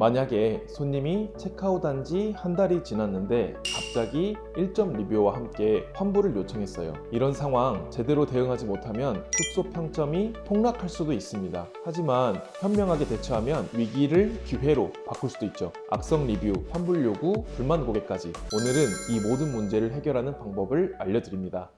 만약에 손님이 체크아웃한 지 한 달이 지났는데 갑자기 1점 리뷰와 함께 환불을 요청했어요. 이런 상황 제대로 대응하지 못하면 숙소 평점이 폭락할 수도 있습니다. 하지만 현명하게 대처하면 위기를 기회로 바꿀 수도 있죠. 악성 리뷰, 환불 요구, 불만 고객까지 오늘은 이 모든 문제를 해결하는 방법을 알려드립니다.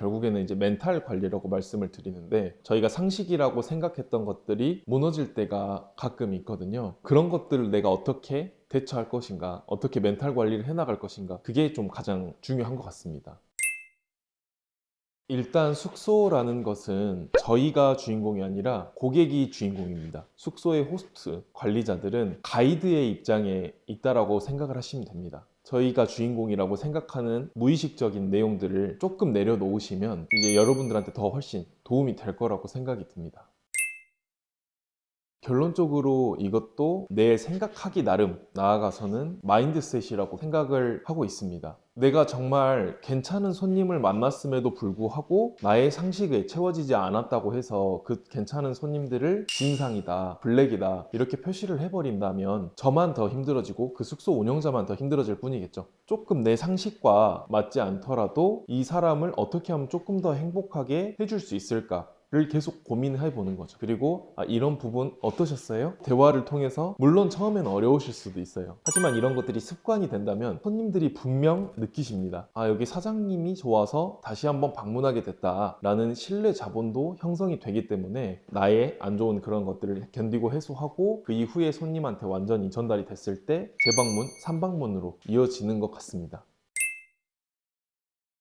결국에는 이제 멘탈 관리라고 말씀을 드리는데 저희가 상식이라고 생각했던 것들이 무너질 때가 가끔 있거든요. 그런 것들을 내가 어떻게 대처할 것인가, 어떻게 멘탈 관리를 해나갈 것인가, 그게 좀 가장 중요한 것 같습니다. 일단 숙소라는 것은 저희가 주인공이 아니라 고객이 주인공입니다. 숙소의 호스트, 관리자들은 가이드의 입장에 있다라고 생각을 하시면 됩니다. 저희가 주인공이라고 생각하는 무의식적인 내용들을 조금 내려놓으시면 이제 여러분들한테 더 훨씬 도움이 될 거라고 생각이 듭니다. 결론적으로 이것도 내 생각하기 나름 나아가서는 마인드셋이라고 생각을 하고 있습니다. 내가 정말 괜찮은 손님을 만났음에도 불구하고 나의 상식에 채워지지 않았다고 해서 그 괜찮은 손님들을 진상이다, 블랙이다 이렇게 표시를 해버린다면 저만 더 힘들어지고 그 숙소 운영자만 더 힘들어질 뿐이겠죠. 조금 내 상식과 맞지 않더라도 이 사람을 어떻게 하면 조금 더 행복하게 해줄 수 있을까? 를 계속 고민해 보는 거죠. 그리고 아, 이런 부분 어떠셨어요? 대화를 통해서 물론 처음엔 어려우실 수도 있어요. 하지만 이런 것들이 습관이 된다면 손님들이 분명 느끼십니다. 아 여기 사장님이 좋아서 다시 한번 방문하게 됐다라는 신뢰 자본도 형성이 되기 때문에 나의 안 좋은 그런 것들을 견디고 해소하고 그 이후에 손님한테 완전히 전달이 됐을 때 재방문, 삼방문으로 이어지는 것 같습니다.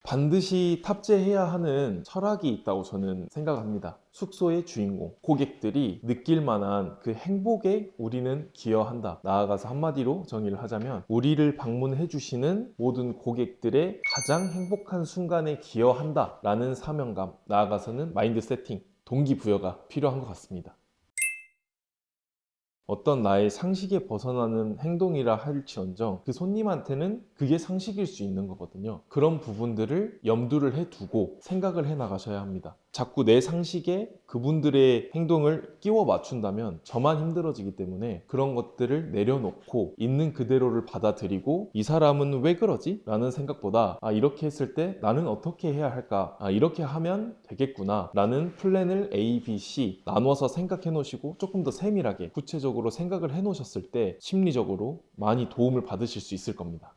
반드시 탑재해야 하는 철학이 있다고 저는 생각합니다. 숙소의 주인공, 고객들이 느낄 만한 그 행복에 우리는 기여한다. 나아가서 한마디로 정의를 하자면 우리를 방문해 주시는 모든 고객들의 가장 행복한 순간에 기여한다. 라는 사명감, 나아가서는 마인드 세팅, 동기부여가 필요한 것 같습니다. 어떤 나의 상식에 벗어나는 행동이라 할지언정 그 손님한테는 그게 상식일 수 있는 거거든요. 그런 부분들을 염두를 해 두고 생각을 해 나가셔야 합니다. 자꾸 내 상식에 그분들의 행동을 끼워 맞춘다면 저만 힘들어지기 때문에 그런 것들을 내려놓고 있는 그대로를 받아들이고 이 사람은 왜 그러지? 라는 생각보다 아, 이렇게 했을 때 나는 어떻게 해야 할까? 아, 이렇게 하면 되겠구나. 라는 플랜을 A, B, C 나눠서 생각해 놓으시고 조금 더 세밀하게 구체적으로 생각을 해 놓으셨을 때 심리적으로 많이 도움을 받으실 수 있을 겁니다.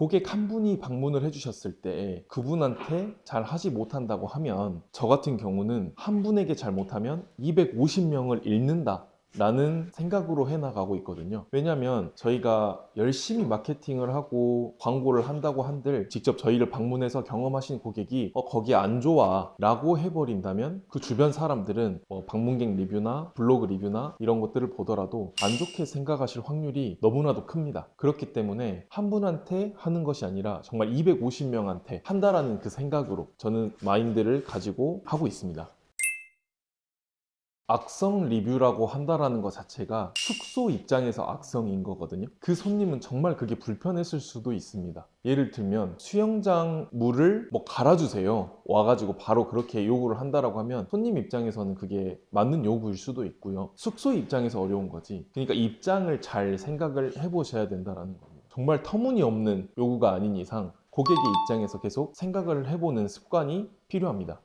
고객 한 분이 방문을 해주셨을 때 그분한테 잘 하지 못한다고 하면 저 같은 경우는 한 분에게 잘 못하면 250명을 잃는다. 라는 생각으로 해나가고 있거든요. 왜냐하면 저희가 열심히 마케팅을 하고 광고를 한다고 한들 직접 저희를 방문해서 경험하신 고객이 어, 거기 안 좋아 라고 해버린다면 그 주변 사람들은 뭐 방문객 리뷰나 블로그 리뷰나 이런 것들을 보더라도 안 좋게 생각하실 확률이 너무나도 큽니다. 그렇기 때문에 한 분한테 하는 것이 아니라 정말 250명한테 한다라는 그 생각으로 저는 마인드를 가지고 하고 있습니다. 악성 리뷰라고 한다라는 것 자체가 숙소 입장에서 악성인 거거든요. 그 손님은 정말 그게 불편했을 수도 있습니다. 예를 들면 수영장 물을 뭐 갈아주세요. 와가지고 바로 그렇게 요구를 한다라고 하면 손님 입장에서는 그게 맞는 요구일 수도 있고요. 숙소 입장에서 어려운 거지. 그러니까 입장을 잘 생각을 해보셔야 된다라는 겁니다. 정말 터무니없는 요구가 아닌 이상 고객의 입장에서 계속 생각을 해보는 습관이 필요합니다.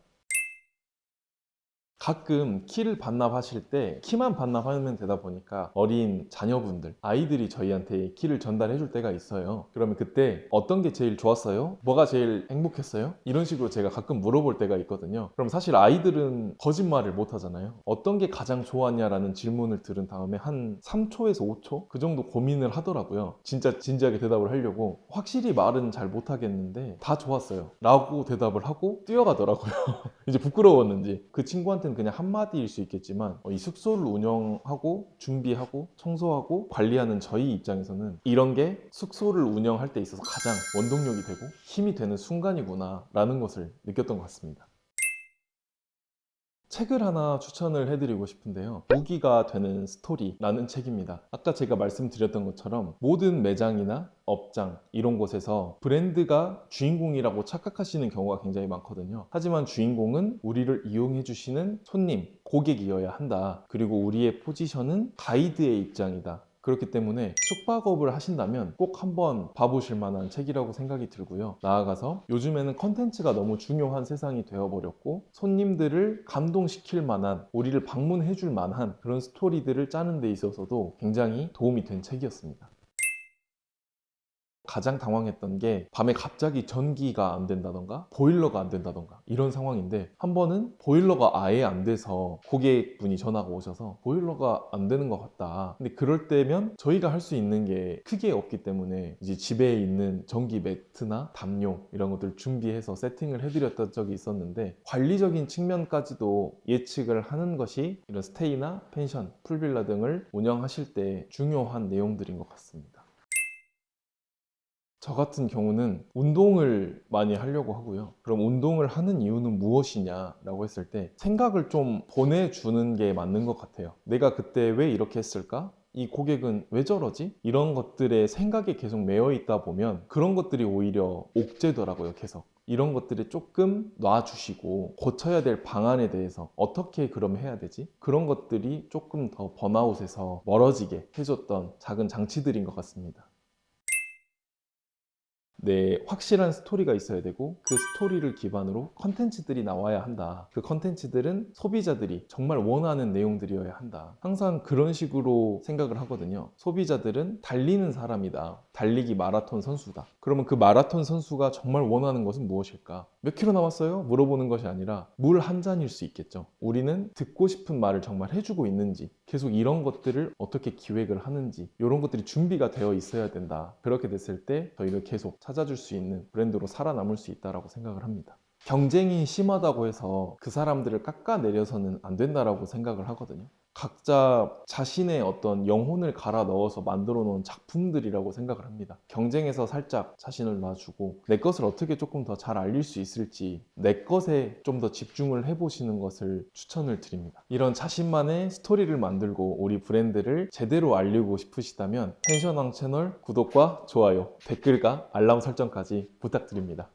가끔 키를 반납하실 때 키만 반납하면 되다 보니까 어린 자녀분들, 아이들이 저희한테 키를 전달해 줄 때가 있어요. 그러면 그때 어떤 게 제일 좋았어요? 뭐가 제일 행복했어요? 이런 식으로 제가 가끔 물어볼 때가 있거든요. 그럼 사실 아이들은 거짓말을 못 하잖아요. 어떤 게 가장 좋았냐라는 질문을 들은 다음에 한 3초에서 5초? 그 정도 고민을 하더라고요. 진짜 진지하게 대답을 하려고. 확실히 말은 잘 못하겠는데 다 좋았어요. 라고 대답을 하고 뛰어가더라고요. 이제 부끄러웠는지. 그 친구한테는 그냥 한마디일 수 있겠지만 어, 이 숙소를 운영하고 준비하고 청소하고 관리하는 저희 입장에서는 이런 게 숙소를 운영할 때 있어서 가장 원동력이 되고 힘이 되는 순간이구나 라는 것을 느꼈던 것 같습니다. 책을 하나 추천을 해드리고 싶은데요. 무기가 되는 스토리라는 책입니다. 아까 제가 말씀드렸던 것처럼 모든 매장이나 업장 이런 곳에서 브랜드가 주인공이라고 착각하시는 경우가 굉장히 많거든요. 하지만 주인공은 우리를 이용해 주시는 손님, 고객이어야 한다. 그리고 우리의 포지션은 가이드의 입장이다. 그렇기 때문에 숙박업을 하신다면 꼭 한번 봐보실 만한 책이라고 생각이 들고요. 나아가서 요즘에는 컨텐츠가 너무 중요한 세상이 되어버렸고 손님들을 감동시킬 만한 우리를 방문해 줄 만한 그런 스토리들을 짜는 데 있어서도 굉장히 도움이 된 책이었습니다. 가장 당황했던 게 밤에 갑자기 전기가 안 된다던가 보일러가 안 된다던가 이런 상황인데 한 번은 보일러가 아예 안 돼서 고객분이 전화가 오셔서 보일러가 안 되는 것 같다 근데 그럴 때면 저희가 할 수 있는 게 크게 없기 때문에 이제 집에 있는 전기 매트나 담요 이런 것들 준비해서 세팅을 해드렸던 적이 있었는데 관리적인 측면까지도 예측을 하는 것이 이런 스테이나 펜션, 풀빌라 등을 운영하실 때 중요한 내용들인 것 같습니다. 저 같은 경우는 운동을 많이 하려고 하고요. 그럼 운동을 하는 이유는 무엇이냐라고 했을 때 생각을 좀 보내주는 게 맞는 것 같아요. 내가 그때 왜 이렇게 했을까? 이 고객은 왜 저러지? 이런 것들에 생각에 계속 매여 있다 보면 그런 것들이 오히려 옥죄더라고요, 계속. 이런 것들을 조금 놔주시고 고쳐야 될 방안에 대해서 어떻게 그럼 해야 되지? 그런 것들이 조금 더 번아웃에서 멀어지게 해줬던 작은 장치들인 것 같습니다. 네, 확실한 스토리가 있어야 되고 그 스토리를 기반으로 컨텐츠들이 나와야 한다. 그 컨텐츠들은 소비자들이 정말 원하는 내용들이어야 한다. 항상 그런 식으로 생각을 하거든요. 소비자들은 달리는 사람이다. 달리기 마라톤 선수다. 그러면 그 마라톤 선수가 정말 원하는 것은 무엇일까? 몇 킬로 남았어요? 물어보는 것이 아니라 물 한 잔일 수 있겠죠. 우리는 듣고 싶은 말을 정말 해주고 있는지, 계속 이런 것들을 어떻게 기획을 하는지, 이런 것들이 준비가 되어 있어야 된다. 그렇게 됐을 때 저희를 계속 찾아줄 수 있는 브랜드로 살아남을 수 있다라고 생각을 합니다. 경쟁이 심하다고 해서 그 사람들을 깎아내려서는 안 된다라고 생각을 하거든요. 각자 자신의 어떤 영혼을 갈아 넣어서 만들어 놓은 작품들이라고 생각을 합니다. 경쟁에서 살짝 자신을 놔주고 내 것을 어떻게 조금 더 잘 알릴 수 있을지 내 것에 좀 더 집중을 해보시는 것을 추천을 드립니다. 이런 자신만의 스토리를 만들고 우리 브랜드를 제대로 알리고 싶으시다면 펜션왕 채널 구독과 좋아요, 댓글과 알람 설정까지 부탁드립니다.